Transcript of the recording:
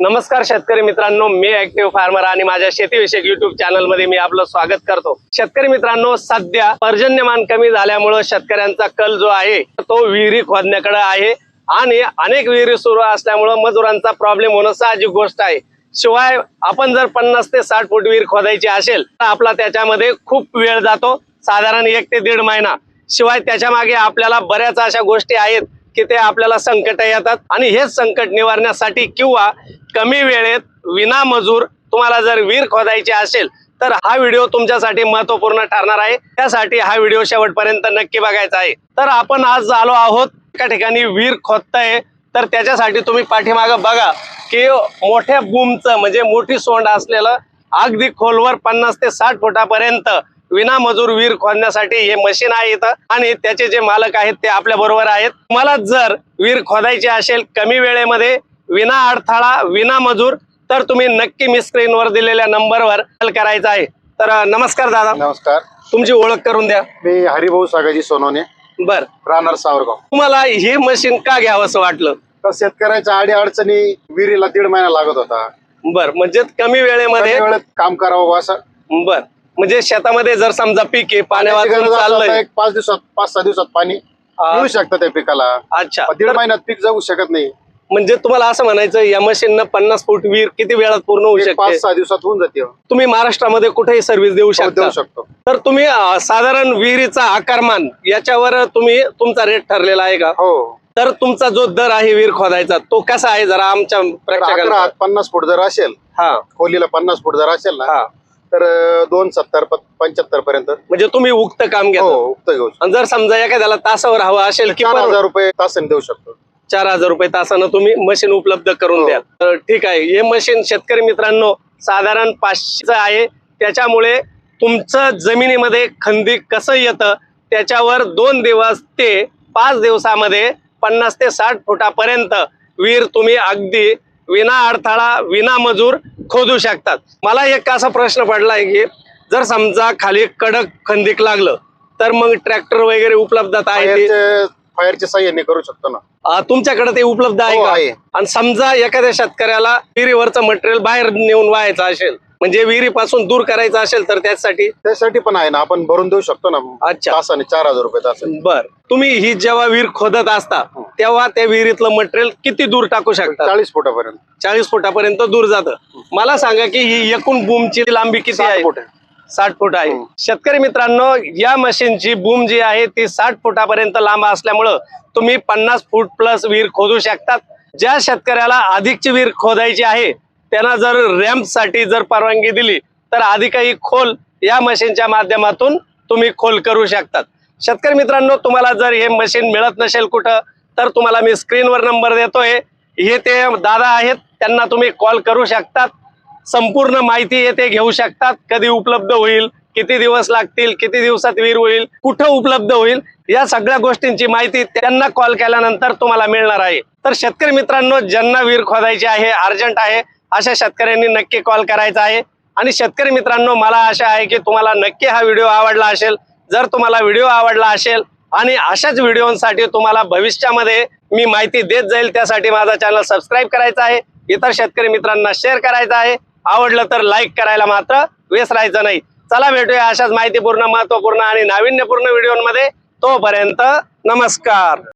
नमस्कार शेतकरी मित्रांनो मी ऍक्टिव्ह फार्मर आणि माझ्या शेतीविषयक युट्यूब चॅनलमध्ये मी आपलं स्वागत करतो. शेतकरी मित्रांनो सध्या पर्जन्यमान कमी झाल्यामुळे शेतकऱ्यांचा कल जो आहे तो विहिरी खोदण्याकडे आहे आणि अनेक विहिरी सुरू असल्यामुळं मजुरांचा प्रॉब्लेम होणं साहजिक गोष्ट आहे. शिवाय आपण जर पन्नास ते साठ फूट विहीर खोदायची असेल तर आपला त्याच्यामध्ये खूप वेळ जातो साधारण एक ते दीड महिना. शिवाय त्याच्यामागे आपल्याला बऱ्याच अशा गोष्टी आहेत की ते आपल्याला संकट येतात. आणि हेच संकट निवारण्यासाठी किंवा कमी वेळेत विना मजूर तुम्हाला जर विहीर खोदायची असेल तर हा व्हिडिओ तुमच्यासाठी महत्त्वपूर्ण ठरणार आहे. त्यासाठी हा व्हिडिओ शेवटपर्यंत नक्की बघायचा आहे. तर आपण आज आलो आहोत एका ठिकाणी विहीर खोदताय. तर त्याच्यासाठी तुम्ही पाठीमागं बघा की मोठ्या बूमचं म्हणजे मोठी सोंड असलेलं अगदी खोलवर पन्नास ते साठ फुटापर्यंत विना मजूर विहीर खोदण्यासाठी हे मशीन आहे इथं. आणि त्याचे जे मालक आहेत ते आपल्या बरोबर आहेत. तुम्हाला जर विहीर खोदायची असेल कमी वेळेमध्ये विना अडथळा विना मजूर तर तुम्ही नक्की मी स्क्रीनवर दिलेल्या नंबरवर कॉल करायचा आहे. तर नमस्कार दादा. नमस्कार. तुमची ओळख करून द्या. मी हरिभाऊ सागाजी सोनवणे. बर. राहणार सावरगाव. तुम्हाला हे मशीन का घ्यावं असं वाटलं? तर शेतकऱ्याच्या आडी अडचणी विहिरीला दीड महिना लागत होता. बर. म्हणजे कमी वेळेमध्ये वेळेत काम करावं असं. बर. म्हणजे शेतामध्ये जर समजा पीक आहे पाण्या पाण्याची वाचून गरज असं आता चाललंय. एक पाच दिवसात पाच सहा दिवसात पाणी हा. येऊ शकतं त्या पिकाला. अच्छा. दीड महिन्यात पीक जगू शकत नाही. म्हणजे तुम्हाला असं म्हणायचं या मशीननं पन्नास फूट विहीर किती वेळात पूर्ण होऊ शकते? पाच सहा दिवसात होऊन जाते. हो, तुम्ही महाराष्ट्रामध्ये कुठेही सर्व्हिस देऊ शकता देऊ शकतो. तर तुम्ही साधारण विहिरीचा आकारमान याच्यावर तुम्ही तुमचा रेट ठरलेला आहे का? हो. तर तुमचा जो दर आहे विहीर खोदायचा तो कसा आहे जरा आमच्या पन्नास फूट जर असेल हा. खोलीला पन्नास फूट जर असेल ना हा. तर दोन सत्तर पंच्याहत्तर पर्यंत. म्हणजे तुम्ही उक्त काम हो घेता उक्त घेऊ शकतो. आणि जर समजा एखाद्याला तासावर हवं असेल की चार हजार रुपये तासाने देऊ शकतो. चार हजार रुपये तासानं तुम्ही मशीन उपलब्ध करून हो. द्याल. तर ठीक आहे. हे मशीन शेतकरी मित्रांनो साधारण पाचशेचं आहे. त्याच्यामुळे तुमचं जमिनीमध्ये खंदी कसं येतं त्याच्यावर दोन दिवस ते पाच दिवसामध्ये पन्नास ते साठ फुटापर्यंत विहीर तुम्ही अगदी विना अडथळा विना मजूर खोदू शकतात. मला एक असा प्रश्न पडलाय की जर समजा खाली कडक खंदीक लागलं तर मग ट्रॅक्टर वगैरे उपलब्धता आहे फायरच्या साह्याने करू शकतो ना. तुमच्याकडे ते उपलब्ध आहे हो, का. आणि समजा एखाद्या शेतकऱ्याला विहिरीवरचं मटेरियल बाहेर नेऊन व्हायचं असेल म्हणजे विहिरीपासून दूर करायचं असेल तर त्यासाठी? त्यासाठी पण आहे ना आपण भरून देऊ शकतो ना अच्छा. तासाने चार हजार रुपये तासाने बर. तुम्ही ही जेव्हा विहीर खोदत असता तेव्हा त्या विहिरीतलं मटेरियल किती दूर टाकू शकता? चाळीस फुटापर्यंत. चाळीस फुटापर्यंत दूर जातं. मला सांगा की ही एकूण बूमची लांबी किती साठ आहे? फूट आहे. साठ फूट आहे. हम्म. शेतकरी मित्रांनो या मशीनची बूम जी आहे ती साठ फुटापर्यंत लांब असल्यामुळं तुम्ही पन्नास फूट प्लस विहीर खोदू शकतात. ज्या शेतकऱ्याला अधिकची विहीर खोदायची आहे त्यांना जर रॅम्पसाठी जर परवानगी दिली तर आधी काही खोल या मशीनच्या माध्यमातून तुम्ही खोल करू शकतात. शेतकरी मित्रांनो तुम्हाला जर हे मशीन मिळत नसेल कुठं तर तुम्हाला मी स्क्रीनवर नंबर देतोय. हे ते दादा आहेत त्यांना तुम्ही कॉल करू शकतात. संपूर्ण माहिती येथे घेऊ शकतात. कधी उपलब्ध होईल किती दिवस लागतील किती दिवसात विहीर होईल कुठं उपलब्ध होईल या सगळ्या गोष्टींची माहिती त्यांना कॉल केल्यानंतर तुम्हाला मिळणार आहे. तर शेतकरी मित्रांनो ज्यांना विहीर खोदायची आहे अर्जंट आहे अशा शेतकऱ्यांनी नक्की कॉल करायचा आहे. आणि शेतकरी मित्रांनो मला आशा आहे की तुम्हाला नक्की हा व्हिडिओ आवडला असेल. जर तुम्हाला व्हिडिओ आवडला असेल आणि अशाच व्हिडिओसाठी तुम्हाला भविष्यामध्ये मी माहिती देत जाईल त्यासाठी माझा चॅनल सबस्क्राईब करायचा आहे. इतर शेतकरी मित्रांना शेअर करायचा आहे. आवडलं तर लाईक करायला मात्र विसरायचं नाही. चला भेटूया अशाच माहितीपूर्ण महत्त्वपूर्ण आणि नाविन्यपूर्ण व्हिडिओमध्ये. तोपर्यंत नमस्कार.